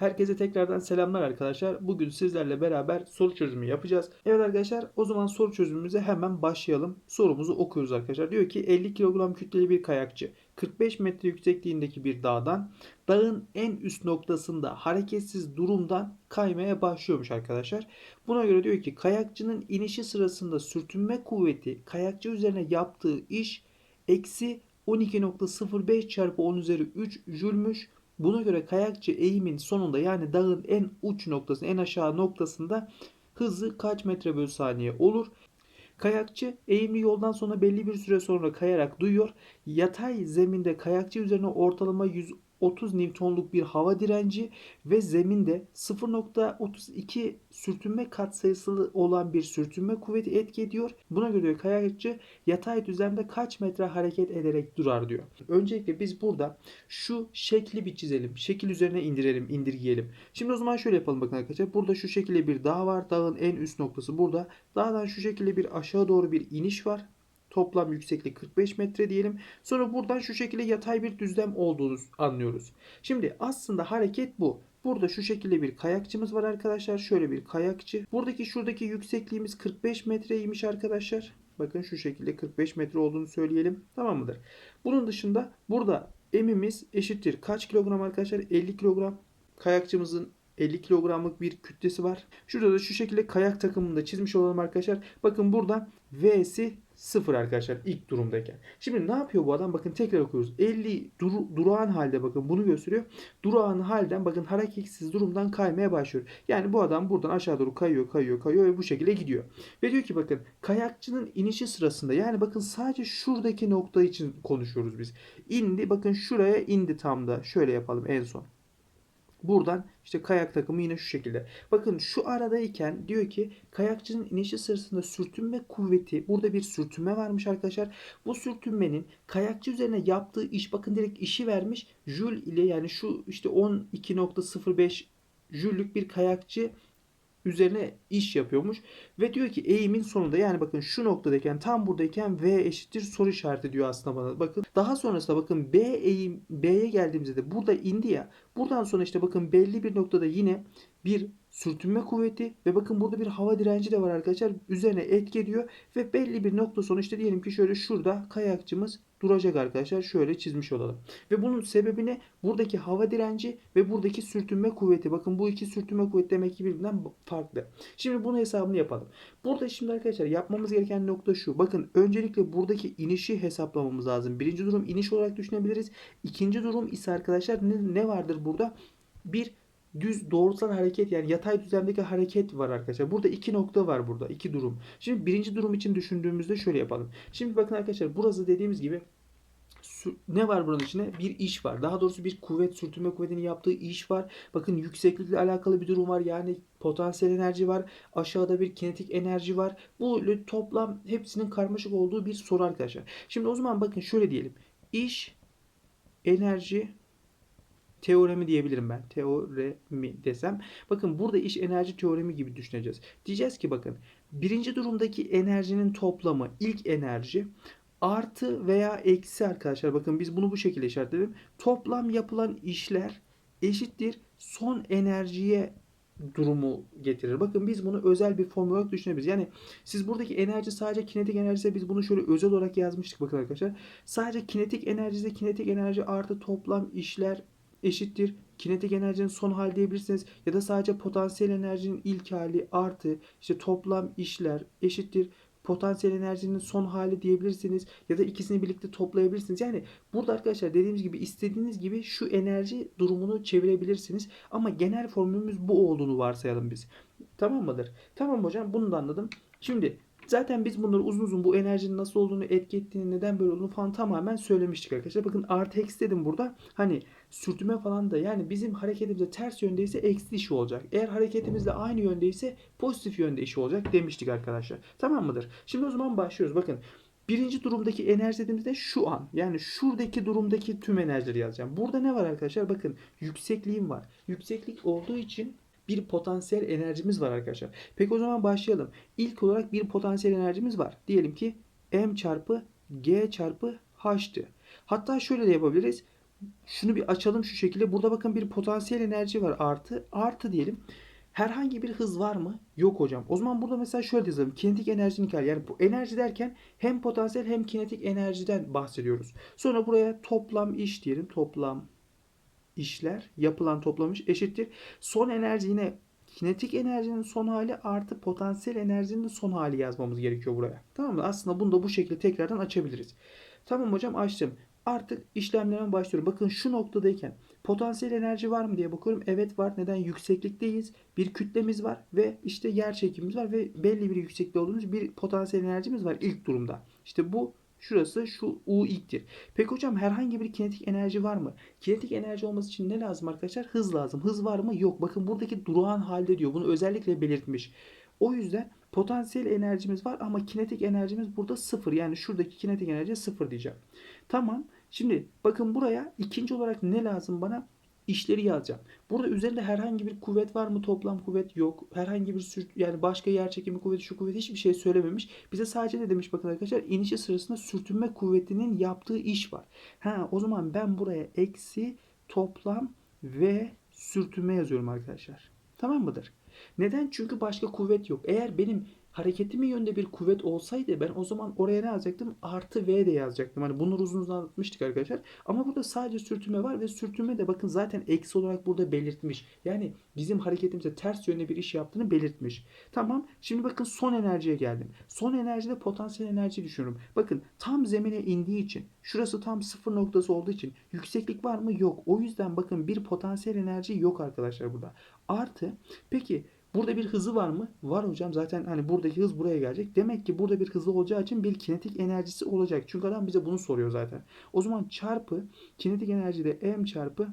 Herkese tekrardan selamlar arkadaşlar. Bugün sizlerle beraber soru çözümü yapacağız. Evet arkadaşlar o zaman soru çözümümüze hemen başlayalım. Sorumuzu okuyoruz arkadaşlar. Diyor ki 50 kilogram kütleli bir kayakçı 45 metre yüksekliğindeki bir dağdan dağın en üst noktasında hareketsiz durumdan kaymaya başlıyormuş arkadaşlar. Buna göre diyor ki kayakçının inişi sırasında sürtünme kuvveti kayakçı üzerine yaptığı iş eksi 12.05 çarpı 10 üzeri 3 jülmüş. Buna göre kayakçı eğimin sonunda yani dağın en uç noktasında en aşağı noktasında hızı kaç metre bölü saniye olur? Kayakçı eğimli yoldan sonra belli bir süre sonra kayarak duyuyor. Yatay zeminde kayakçı üzerine ortalama 130 Newton'luk bir hava direnci ve zeminde 0.32 sürtünme katsayısı olan bir sürtünme kuvveti etki ediyor. Buna göre kayakçı yatay düzlemde kaç metre hareket ederek durar diyor. Öncelikle biz burada şu şekli bir çizelim. Şekil üzerine indirelim, indirgeyelim. Şimdi o zaman şöyle yapalım bakın arkadaşlar. Burada şu şekilde bir dağ var. Dağın en üst noktası burada. Dağdan şu şekilde bir aşağı doğru bir iniş var. Toplam yükseklik 45 metre diyelim. Sonra buradan şu şekilde yatay bir düzlem olduğunu anlıyoruz. Şimdi aslında hareket bu. Burada şu şekilde bir kayakçımız var arkadaşlar. Şöyle bir kayakçı. Buradaki şuradaki yüksekliğimiz 45 metreymiş arkadaşlar. Bakın şu şekilde 45 metre olduğunu söyleyelim. Tamam mıdır? Bunun dışında burada emimiz eşittir. Kaç kilogram arkadaşlar? 50 kilogram. Kayakçımızın 50 kilogramlık bir kütlesi var. Şurada da şu şekilde kayak takımını da çizmiş olalım arkadaşlar. Bakın burada V'si 0 arkadaşlar ilk durumdayken. Şimdi ne yapıyor bu adam? Bakın tekrar okuyoruz. 50 dur durağan halde bakın bunu gösteriyor. Durağan halden bakın hareketsiz durumdan kaymaya başlıyor. Yani bu adam buradan aşağı doğru kayıyor, kayıyor, kayıyor ve bu şekilde gidiyor. Ve diyor ki bakın kayakçının inişi sırasında yani bakın sadece şuradaki nokta için konuşuyoruz biz. İndi bakın şuraya indi tam da. Şöyle yapalım en son. Buradan işte kayak takımı yine şu şekilde. Bakın şu aradayken diyor ki kayakçının inişi sırasında sürtünme kuvveti burada bir sürtünme varmış arkadaşlar. Bu sürtünmenin kayakçı üzerine yaptığı iş bakın direkt işi vermiş. Jül ile yani şu işte 12.05 jüllük bir kayakçı üzerine iş yapıyormuş. Ve diyor ki eğimin sonunda yani bakın şu noktadayken tam buradayken V eşittir soru işareti diyor aslında bana. Bakın daha sonrasında bakın B eğim B'ye geldiğimizde de burada indi ya. Buradan sonra işte bakın belli bir noktada yine bir sürtünme kuvveti ve bakın burada bir hava direnci de var arkadaşlar. Üzerine etki ediyor ve belli bir nokta işte diyelim ki şöyle şurada kayakçımız duracak arkadaşlar. Şöyle çizmiş olalım. Ve bunun sebebi ne? Buradaki hava direnci ve buradaki sürtünme kuvveti. Bakın bu iki sürtünme kuvveti demek ki birbirinden farklı. Şimdi bunun hesabını yapalım. Burada şimdi arkadaşlar yapmamız gereken nokta şu. Bakın öncelikle buradaki inişi hesaplamamız lazım. Birinci durum iniş olarak düşünebiliriz. İkinci durum ise arkadaşlar ne, ne vardır burada? Bir düz doğrusal hareket yani yatay düzlemdeki hareket var arkadaşlar. Burada iki nokta var burada. iki durum. Şimdi birinci durum için düşündüğümüzde şöyle yapalım. Şimdi bakın arkadaşlar burası dediğimiz gibi ne var buranın içinde? Bir iş var. Daha doğrusu bir kuvvet, sürtünme kuvvetinin yaptığı iş var. Bakın yükseklikle alakalı bir durum var. Yani potansiyel enerji var. Aşağıda bir kinetik enerji var. Bu toplam hepsinin karmaşık olduğu bir soru arkadaşlar. Şimdi o zaman bakın şöyle diyelim. İş, enerji, teoremi diyebilirim ben. Teoremi desem. Bakın burada iş enerji teoremi gibi düşüneceğiz. Diyeceğiz ki bakın birinci durumdaki enerjinin toplamı ilk enerji artı veya eksi arkadaşlar. Bakın biz bunu bu şekilde işaretledim. Toplam yapılan işler eşittir son enerjiye durumu getirir. Bakın biz bunu özel bir formül olarak düşünebiliriz. Yani siz buradaki enerji sadece kinetik enerji ise biz bunu şöyle özel olarak yazmıştık bakın arkadaşlar. Sadece kinetik enerji ise kinetik enerji artı toplam işler eşittir. Kinetik enerjinin son hali diyebilirsiniz. Ya da sadece potansiyel enerjinin ilk hali artı işte toplam işler eşittir. Potansiyel enerjinin son hali diyebilirsiniz. Ya da ikisini birlikte toplayabilirsiniz. Yani burada arkadaşlar dediğimiz gibi istediğiniz gibi şu enerji durumunu çevirebilirsiniz. Ama genel formülümüz bu olduğunu varsayalım biz. Tamam mıdır? Tamam hocam bunu da anladım. Şimdi Zaten biz bunları uzun uzun bu enerjinin nasıl olduğunu, etki ettiğini, neden böyle olduğunu falan tamamen söylemiştik arkadaşlar. Bakın artı eksi dedim burada. Hani sürtünme falan da yani bizim hareketimize ters yöndeyse eksi işi olacak. Eğer hareketimizde aynı yöndeyse pozitif yönde işi olacak demiştik arkadaşlar. Tamam mıdır? Şimdi o zaman başlıyoruz. Bakın Birinci durumdaki enerji dediğimizde şu an. Yani şuradaki durumdaki tüm enerjileri yazacağım. Burada ne var arkadaşlar? Bakın yüksekliğim var. Yükseklik olduğu için bir potansiyel enerjimiz var arkadaşlar. Peki o zaman başlayalım. İlk olarak bir potansiyel enerjimiz var. Diyelim ki m çarpı g çarpı h'tı. Hatta şöyle de yapabiliriz. Şunu bir açalım şu şekilde. Burada bakın bir potansiyel enerji var artı. Artı diyelim. Herhangi bir hız var mı? Yok hocam. O zaman burada mesela şöyle yazalım. Kinetik enerjinin hali. Yani bu enerji derken hem potansiyel hem kinetik enerjiden bahsediyoruz. Sonra buraya toplam iş diyelim. Toplam işler yapılan toplam iş eşittir. Son enerji yine kinetik enerjinin son hali artı potansiyel enerjinin son hali yazmamız gerekiyor buraya. Tamam mı? Aslında bunu da bu şekilde tekrardan açabiliriz. Tamam hocam açtım. Artık işlemlerime başlıyorum. Bakın şu noktadayken potansiyel enerji var mı diye bakıyorum. Evet var. Neden? Yükseklikteyiz. Bir kütlemiz var ve işte yer çekimimiz var ve belli bir yükseklikte olduğumuz bir potansiyel enerjimiz var ilk durumda. İşte bu şurası şu U ilktir. Peki hocam herhangi bir kinetik enerji var mı? Kinetik enerji olması için ne lazım arkadaşlar? Hız lazım. Hız var mı? Yok. Bakın buradaki durağan halde diyor. Bunu özellikle belirtmiş. O yüzden potansiyel enerjimiz var ama kinetik enerjimiz burada sıfır. Yani şuradaki kinetik enerji sıfır diyeceğim. Tamam. Şimdi bakın buraya ikinci olarak ne lazım bana? İşleri yazacağım. Burada üzerinde herhangi bir kuvvet var mı? Toplam kuvvet yok. Herhangi bir sür yani başka yer çekimi kuvveti şu kuvveti hiçbir şey söylememiş. Bize sadece ne demiş bakın arkadaşlar? İnişi sırasında sürtünme kuvvetinin yaptığı iş var. Ha o zaman ben buraya eksi toplam ve sürtünme yazıyorum arkadaşlar. Tamam mıdır? Neden? Çünkü başka kuvvet yok. Eğer benim hareketimin yönünde bir kuvvet olsaydı ben o zaman oraya ne yazacaktım? Artı V de yazacaktım. Hani bunu uzun uzun anlatmıştık arkadaşlar. Ama burada sadece sürtünme var ve sürtünme de bakın zaten eksi olarak burada belirtmiş. Yani bizim hareketimize ters yönde bir iş yaptığını belirtmiş. Tamam. Şimdi bakın son enerjiye geldim. Son enerjide potansiyel enerji düşünüyorum. Bakın tam zemine indiği için şurası tam sıfır noktası olduğu için yükseklik var mı? Yok. O yüzden bakın bir potansiyel enerji yok arkadaşlar burada. Artı peki Burada bir hızı var mı? Var hocam. Zaten hani buradaki hız buraya gelecek. Demek ki burada bir hızı olacağı için bir kinetik enerjisi olacak. Çünkü adam bize bunu soruyor zaten. O zaman çarpı kinetik enerjide m çarpı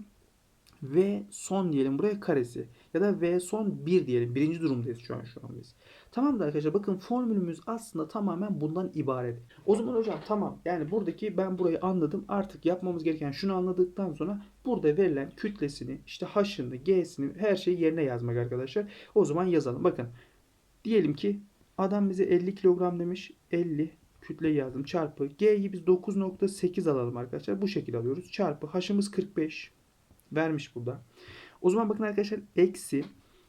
v son diyelim buraya karesi. Ya da v son 1 diyelim. Birinci durumdayız şu an şu an biz. Tamam da arkadaşlar bakın formülümüz aslında tamamen bundan ibaret. O zaman hocam tamam yani buradaki ben burayı anladım. Artık yapmamız gereken şunu anladıktan sonra burada verilen kütlesini işte h'ını g'sini her şeyi yerine yazmak arkadaşlar. O zaman yazalım. Bakın diyelim ki adam bize 50 kilogram demiş. 50 kütle yazdım çarpı g'yi biz 9.8 alalım arkadaşlar. Bu şekilde alıyoruz. Çarpı h'ımız 45 vermiş burada. O zaman bakın arkadaşlar eksi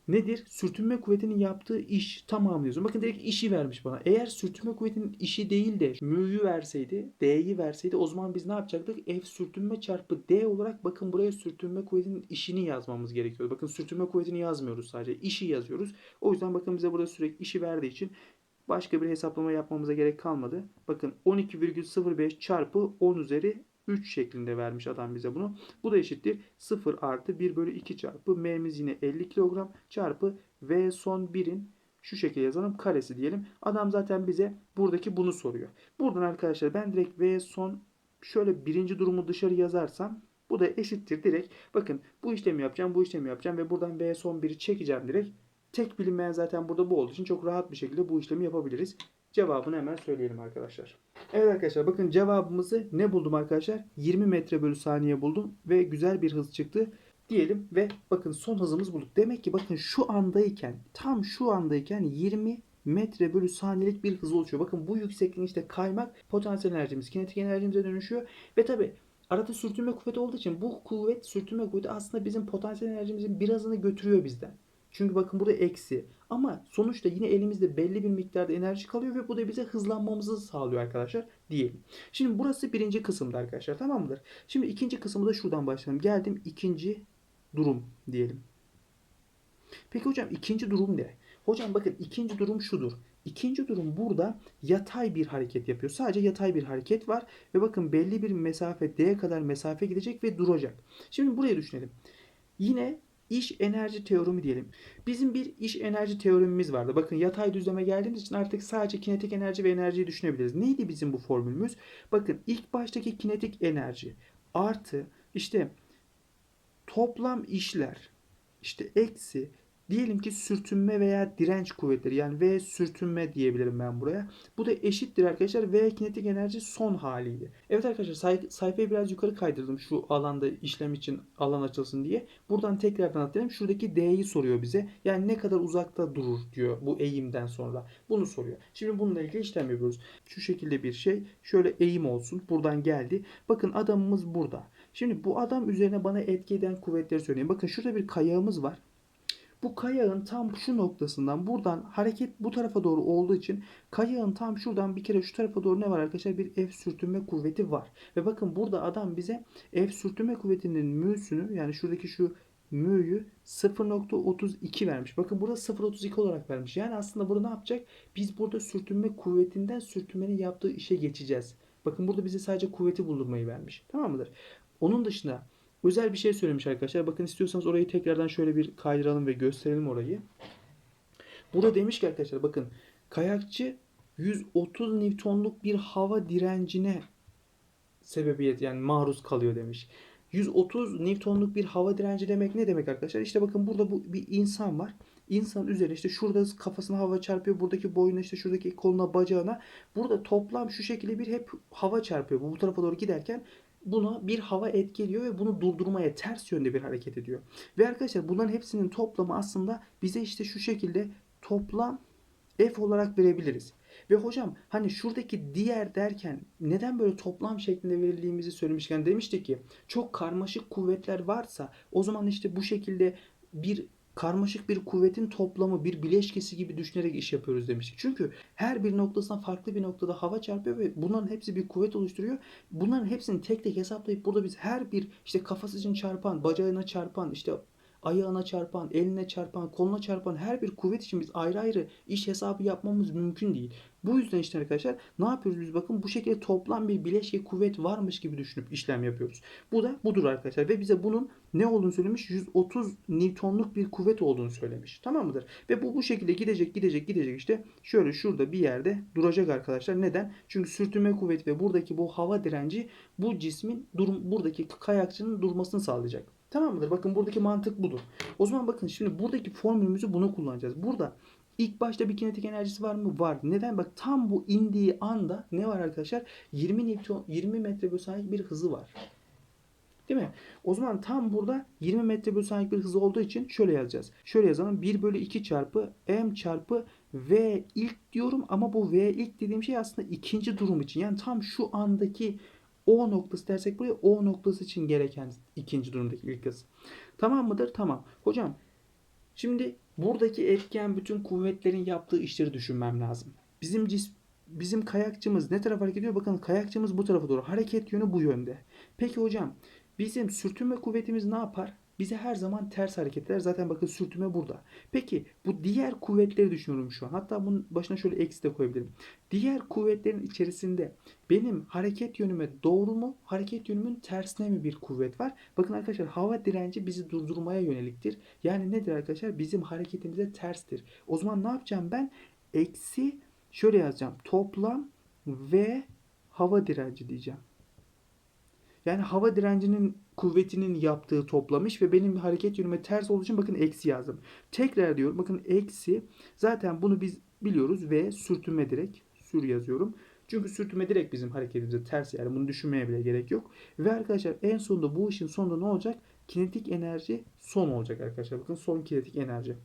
nedir? Sürtünme kuvvetinin yaptığı iş tamamı yazıyorum. Bakın direkt işi vermiş bana. Eğer sürtünme kuvvetinin işi değil de mü'yü verseydi, d'yi verseydi o zaman biz ne yapacaktık? F sürtünme çarpı d olarak bakın buraya sürtünme kuvvetinin işini yazmamız gerekiyor. Bakın sürtünme kuvvetini yazmıyoruz sadece. işi yazıyoruz. O yüzden bakın bize burada sürekli işi verdiği için başka bir hesaplama yapmamıza gerek kalmadı. Bakın 12,05 çarpı 10 üzeri 3 şeklinde vermiş adam bize bunu. Bu da eşittir 0 artı 1 bölü 2 çarpı m'miz yine 50 kilogram çarpı v son 1'in şu şekilde yazalım karesi diyelim. Adam zaten bize buradaki bunu soruyor. Buradan arkadaşlar ben direkt v son şöyle birinci durumu dışarı yazarsam bu da eşittir direkt. Bakın bu işlemi yapacağım, bu işlemi yapacağım ve buradan v son 1'i çekeceğim direkt. Tek bilinmeyen zaten burada bu olduğu için çok rahat bir şekilde bu işlemi yapabiliriz. Cevabını hemen söyleyelim arkadaşlar. Evet arkadaşlar bakın cevabımızı ne buldum arkadaşlar? 20 metre bölü saniye buldum ve güzel bir hız çıktı diyelim ve bakın son hızımız bulduk. Demek ki bakın şu andayken tam şu andayken 20 metre bölü saniyelik bir hız oluşuyor. Bakın bu yüksekliğin işte kaymak potansiyel enerjimiz, kinetik enerjimize dönüşüyor ve tabi arada sürtünme kuvveti olduğu için bu kuvvet sürtünme kuvveti aslında bizim potansiyel enerjimizin birazını götürüyor bizden. Çünkü bakın burada eksi. Ama sonuçta yine elimizde belli bir miktarda enerji kalıyor ve bu da bize hızlanmamızı sağlıyor arkadaşlar diyelim. Şimdi burası birinci kısımda arkadaşlar tamam mıdır? Şimdi ikinci kısmı da şuradan başlayalım. Geldim ikinci durum diyelim. Peki hocam ikinci durum ne? Hocam bakın ikinci durum şudur. İkinci durum burada yatay bir hareket yapıyor. Sadece yatay bir hareket var ve bakın belli bir mesafe D'ye kadar mesafe gidecek ve duracak. Şimdi buraya düşünelim. Yine iş enerji teoremi diyelim. Bizim bir iş enerji teoremimiz vardı. Bakın yatay düzleme geldiğimiz için artık sadece kinetik enerji ve enerjiyi düşünebiliriz. Neydi bizim bu formülümüz? Bakın ilk baştaki kinetik enerji artı işte toplam işler işte eksi Diyelim ki sürtünme veya direnç kuvvetleri yani V sürtünme diyebilirim ben buraya. Bu da eşittir arkadaşlar V kinetik enerji son haliydi. Evet arkadaşlar say sayfayı biraz yukarı kaydırdım şu alanda işlem için alan açılsın diye. Buradan tekrardan atlayalım. Şuradaki D'yi soruyor bize. Yani ne kadar uzakta durur diyor bu eğimden sonra. Bunu soruyor. Şimdi bununla ilgili işlem yapıyoruz. Şu şekilde bir şey. Şöyle eğim olsun. Buradan geldi. Bakın adamımız burada. Şimdi bu adam üzerine bana etki eden kuvvetleri söyleyeyim. Bakın şurada bir kayağımız var. Bu kayağın tam şu noktasından buradan hareket bu tarafa doğru olduğu için kayağın tam şuradan bir kere şu tarafa doğru ne var arkadaşlar? Bir F sürtünme kuvveti var. Ve bakın burada adam bize F sürtünme kuvvetinin mü'sünü yani şuradaki şu mü'yü 0.32 vermiş. Bakın burada 0.32 olarak vermiş. Yani aslında burada ne yapacak? Biz burada sürtünme kuvvetinden sürtünmenin yaptığı işe geçeceğiz. Bakın burada bize sadece kuvveti buldurmayı vermiş. Tamam mıdır? Onun dışında özel bir şey söylemiş arkadaşlar. Bakın istiyorsanız orayı tekrardan şöyle bir kaydıralım ve gösterelim orayı. Burada demiş ki arkadaşlar bakın kayakçı 130 Newton'luk bir hava direncine sebebiyet yani maruz kalıyor demiş. 130 Newton'luk bir hava direnci demek ne demek arkadaşlar? İşte bakın burada bu bir insan var. İnsan üzerine işte şurada kafasına hava çarpıyor. Buradaki boyuna işte şuradaki koluna bacağına. Burada toplam şu şekilde bir hep hava çarpıyor. Bu, bu tarafa doğru giderken buna bir hava etki ediyor ve bunu durdurmaya ters yönde bir hareket ediyor. Ve arkadaşlar bunların hepsinin toplamı aslında bize işte şu şekilde toplam F olarak verebiliriz. Ve hocam hani şuradaki diğer derken neden böyle toplam şeklinde verildiğimizi söylemişken demiştik ki çok karmaşık kuvvetler varsa o zaman işte bu şekilde bir karmaşık bir kuvvetin toplamı bir bileşkesi gibi düşünerek iş yapıyoruz demiştik. Çünkü her bir noktasına farklı bir noktada hava çarpıyor ve bunların hepsi bir kuvvet oluşturuyor. Bunların hepsini tek tek hesaplayıp burada biz her bir işte kafası için çarpan, bacağına çarpan, işte ayağına çarpan, eline çarpan, koluna çarpan her bir kuvvet için biz ayrı ayrı iş hesabı yapmamız mümkün değil. Bu yüzden işte arkadaşlar ne yapıyoruz biz bakın bu şekilde toplam bir bileşke kuvvet varmış gibi düşünüp işlem yapıyoruz. Bu da budur arkadaşlar ve bize bunun ne olduğunu söylemiş 130 Newton'luk bir kuvvet olduğunu söylemiş. Tamam mıdır? Ve bu bu şekilde gidecek gidecek gidecek işte şöyle şurada bir yerde duracak arkadaşlar. Neden? Çünkü sürtünme kuvveti ve buradaki bu hava direnci bu cismin durum buradaki kayakçının durmasını sağlayacak. Tamam mıdır? Bakın buradaki mantık budur. O zaman bakın şimdi buradaki formülümüzü bunu kullanacağız. Burada ilk başta bir kinetik enerjisi var mı? Var. Neden? Bak tam bu indiği anda ne var arkadaşlar? 20 Newton 20 metre bölü saniye bir hızı var. Değil mi? O zaman tam burada 20 metre bölü saniye bir hızı olduğu için şöyle yazacağız. Şöyle yazalım. 1 bölü 2 çarpı m çarpı v ilk diyorum ama bu v ilk dediğim şey aslında ikinci durum için. Yani tam şu andaki o noktası dersek buraya O noktası için gereken ikinci durumdaki ilk hız. Tamam mıdır? Tamam. Hocam şimdi buradaki etken bütün kuvvetlerin yaptığı işleri düşünmem lazım. Bizim cis bizim kayakçımız ne tarafa hareket ediyor? Bakın kayakçımız bu tarafa doğru. Hareket yönü bu yönde. Peki hocam bizim sürtünme kuvvetimiz ne yapar? Bize her zaman ters hareket eder. Zaten bakın sürtünme burada. Peki bu diğer kuvvetleri düşünüyorum şu an. Hatta bunun başına şöyle eksi de koyabilirim. Diğer kuvvetlerin içerisinde benim hareket yönüme doğru mu, hareket yönümün tersine mi bir kuvvet var? Bakın arkadaşlar hava direnci bizi durdurmaya yöneliktir. Yani nedir arkadaşlar? Bizim hareketimize terstir. O zaman ne yapacağım ben? Eksi şöyle yazacağım. Toplam ve hava direnci diyeceğim. Yani hava direncinin kuvvetinin yaptığı toplamış ve benim hareket yönüme ters olduğu için bakın eksi yazdım. Tekrar diyorum bakın eksi zaten bunu biz biliyoruz ve sürtünme direkt sür yazıyorum. Çünkü sürtünme direkt bizim hareketimize ters yani bunu düşünmeye bile gerek yok. Ve arkadaşlar en sonunda bu işin sonunda ne olacak? Kinetik enerji son olacak arkadaşlar. Bakın son kinetik enerji.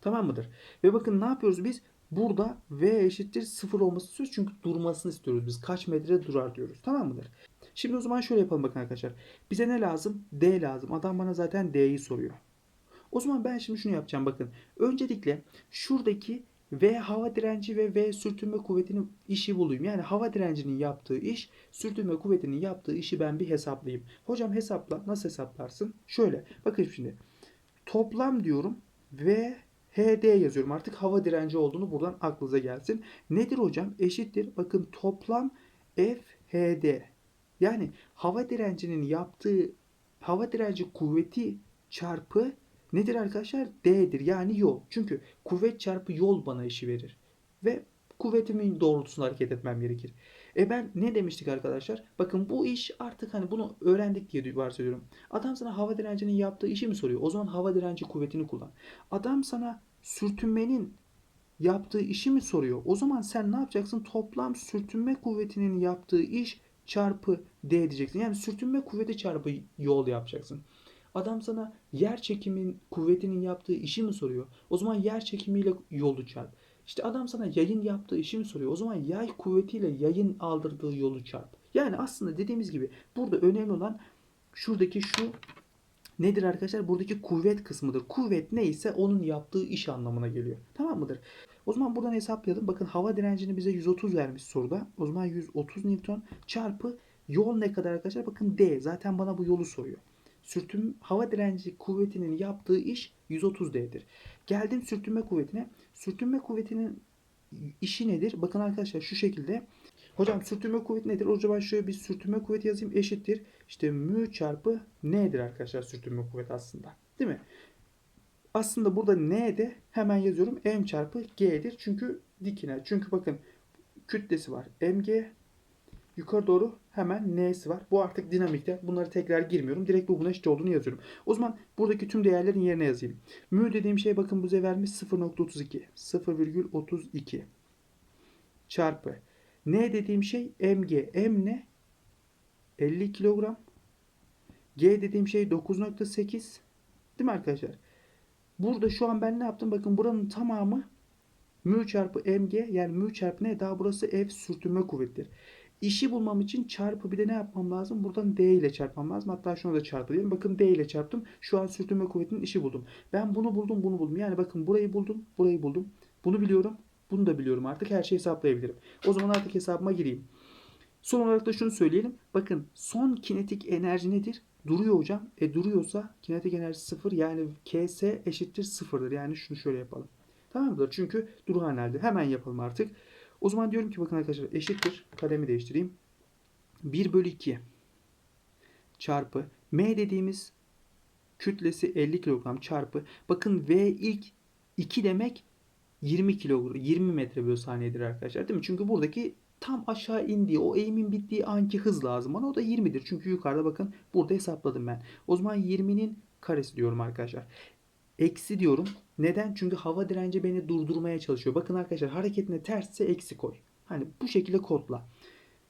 Tamam mıdır? Ve bakın ne yapıyoruz biz? Burada V eşittir sıfır olması istiyoruz. Çünkü durmasını istiyoruz. Biz kaç metre durar diyoruz. Tamam mıdır? Şimdi o zaman şöyle yapalım bakın arkadaşlar. Bize ne lazım? D lazım. Adam bana zaten D'yi soruyor. O zaman ben şimdi şunu yapacağım bakın. Öncelikle şuradaki V hava direnci ve V sürtünme kuvvetinin işi bulayım. Yani hava direncinin yaptığı iş, sürtünme kuvvetinin yaptığı işi ben bir hesaplayayım. Hocam hesapla. Nasıl hesaplarsın? Şöyle. Bakın şimdi. Toplam diyorum ve HD yazıyorum. Artık hava direnci olduğunu buradan aklınıza gelsin. Nedir hocam? Eşittir. Bakın toplam FHD. Yani hava direncinin yaptığı hava direnci kuvveti çarpı nedir arkadaşlar? D'dir. Yani yol. Çünkü kuvvet çarpı yol bana işi verir. Ve kuvvetimin doğrultusunda hareket etmem gerekir. E ben ne demiştik arkadaşlar? Bakın bu iş artık hani bunu öğrendik diye varsayıyorum. Adam sana hava direncinin yaptığı işi mi soruyor? O zaman hava direnci kuvvetini kullan. Adam sana sürtünmenin yaptığı işi mi soruyor? O zaman sen ne yapacaksın? Toplam sürtünme kuvvetinin yaptığı iş çarpı D diyeceksin. Yani sürtünme kuvveti çarpı yol yapacaksın. Adam sana yer çekimin kuvvetinin yaptığı işi mi soruyor? O zaman yer çekimiyle yolu çarp. İşte adam sana yayın yaptığı işi mi soruyor? O zaman yay kuvvetiyle yayın aldırdığı yolu çarp. Yani aslında dediğimiz gibi burada önemli olan Şuradaki şu nedir arkadaşlar? Buradaki kuvvet kısmıdır. Kuvvet neyse onun yaptığı iş anlamına geliyor. Tamam mıdır? O zaman buradan hesaplayalım. Bakın hava direncini bize 130 vermiş soruda. O zaman 130 Newton çarpı yol ne kadar arkadaşlar? Bakın D. Zaten bana bu yolu soruyor. Sürtüm hava direnci kuvvetinin yaptığı iş 130 D'dir. Geldim sürtünme kuvvetine. Sürtünme kuvvetinin işi nedir? Bakın arkadaşlar şu şekilde. Hocam sürtünme kuvveti nedir? O zaman şöyle bir sürtünme kuvveti yazayım eşittir. İşte mü çarpı n'dir arkadaşlar sürtünme kuvveti aslında. Değil mi? Aslında burada n de hemen yazıyorum m çarpı g'dir. Çünkü dikine. Çünkü bakın kütlesi var. mg yukarı doğru hemen n'si var. Bu artık dinamikte. Bunları tekrar girmiyorum. Direkt bu buna eşit olduğunu yazıyorum. O zaman buradaki tüm değerlerin yerine yazayım. Mü dediğim şey bakın bize vermiş 0.32. 0,32 çarpı N dediğim şey mg. M ne? 50 kilogram. G dediğim şey 9.8. Değil mi arkadaşlar? Burada şu an ben ne yaptım? Bakın buranın tamamı mü çarpı mg yani mü çarpı ne? Daha burası F sürtünme kuvvettir. İşi bulmam için çarpı bir de ne yapmam lazım? Buradan D ile çarpmam lazım. Hatta şunu da çarpı diyelim. Bakın D ile çarptım. Şu an sürtünme kuvvetinin işi buldum. Ben bunu buldum, bunu buldum. Yani bakın burayı buldum, burayı buldum. Bunu biliyorum, bunu da biliyorum artık. Her şeyi hesaplayabilirim. O zaman artık hesabıma gireyim. Son olarak da şunu söyleyelim. Bakın son kinetik enerji nedir? Duruyor hocam. E duruyorsa kinetik enerji sıfır. Yani Ks eşittir sıfırdır. Yani şunu şöyle yapalım. Tamam mıdır? Çünkü duruhan halde. Hemen yapalım artık. O zaman diyorum ki bakın arkadaşlar eşittir. Kalemi değiştireyim. 1 bölü 2 çarpı M dediğimiz kütlesi 50 kilogram çarpı bakın V ilk 2 demek 20 kilogram 20 metre bölü saniyedir arkadaşlar değil mi? Çünkü buradaki tam aşağı indiği o eğimin bittiği anki hız lazım bana o da 20'dir. Çünkü yukarıda bakın burada hesapladım ben. O zaman 20'nin karesi diyorum arkadaşlar. Eksi diyorum. Neden? Çünkü hava direnci beni durdurmaya çalışıyor. Bakın arkadaşlar hareketine tersse eksi koy. Hani bu şekilde kodla.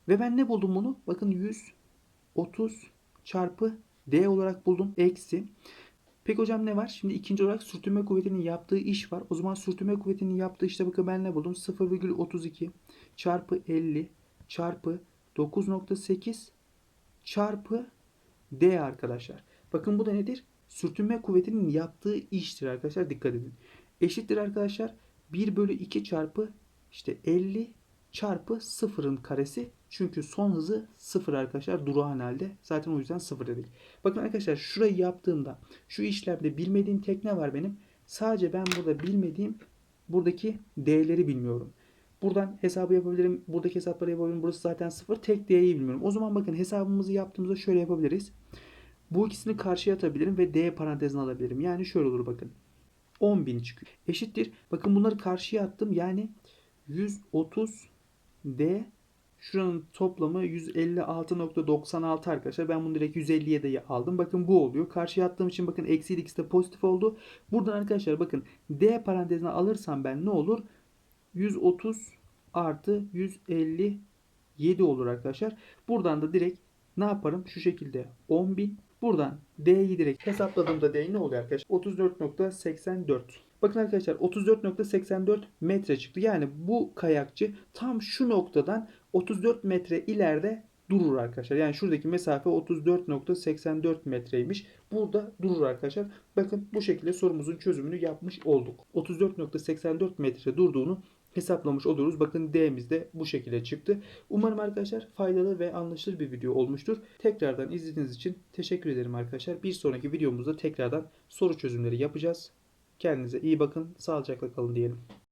Ve ben ne buldum bunu? Bakın 130 çarpı D olarak buldum. Eksi. Peki hocam ne var? Şimdi ikinci olarak sürtünme kuvvetinin yaptığı iş var. O zaman sürtünme kuvvetinin yaptığı işte bakın ben ne buldum? 0,32 çarpı 50 çarpı 9.8 çarpı D arkadaşlar. Bakın bu da nedir? Sürtünme kuvvetinin yaptığı iştir arkadaşlar. Dikkat edin. Eşittir arkadaşlar. 1 bölü 2 çarpı işte 50 çarpı sıfırın karesi. Çünkü son hızı sıfır arkadaşlar durağan halde. Zaten o yüzden sıfır dedik. Bakın arkadaşlar şurayı yaptığımda şu işlemde bilmediğim tek ne var benim? Sadece ben burada bilmediğim buradaki değerleri bilmiyorum. Buradan hesabı yapabilirim. Buradaki hesapları yapabilirim. Burası zaten sıfır. Tek D'yi bilmiyorum. O zaman bakın hesabımızı yaptığımızda şöyle yapabiliriz. Bu ikisini karşıya atabilirim ve D parantezine alabilirim. Yani şöyle olur bakın. 10.000 çıkıyor. Eşittir. Bakın bunları karşıya attım. Yani 130 D şuranın toplamı 156.96 arkadaşlar. Ben bunu direkt 150'ye de aldım. Bakın bu oluyor. Karşıya attığım için bakın eksi x de pozitif oldu. Buradan arkadaşlar bakın D parantezine alırsam ben ne olur? 130 artı 157 olur arkadaşlar. Buradan da direkt ne yaparım? Şu şekilde 10.000 Buradan D'yi direkt hesapladığımda D ne oluyor arkadaşlar? 34.84. Bakın arkadaşlar 34.84 metre çıktı. Yani bu kayakçı tam şu noktadan 34 metre ileride durur arkadaşlar. Yani şuradaki mesafe 34.84 metreymiş. Burada durur arkadaşlar. Bakın bu şekilde sorumuzun çözümünü yapmış olduk. 34.84 metre durduğunu hesaplamış oluyoruz. Bakın D'miz de bu şekilde çıktı. Umarım arkadaşlar faydalı ve anlaşılır bir video olmuştur. Tekrardan izlediğiniz için teşekkür ederim arkadaşlar. Bir sonraki videomuzda tekrardan soru çözümleri yapacağız. Kendinize iyi bakın. Sağlıcakla kalın diyelim.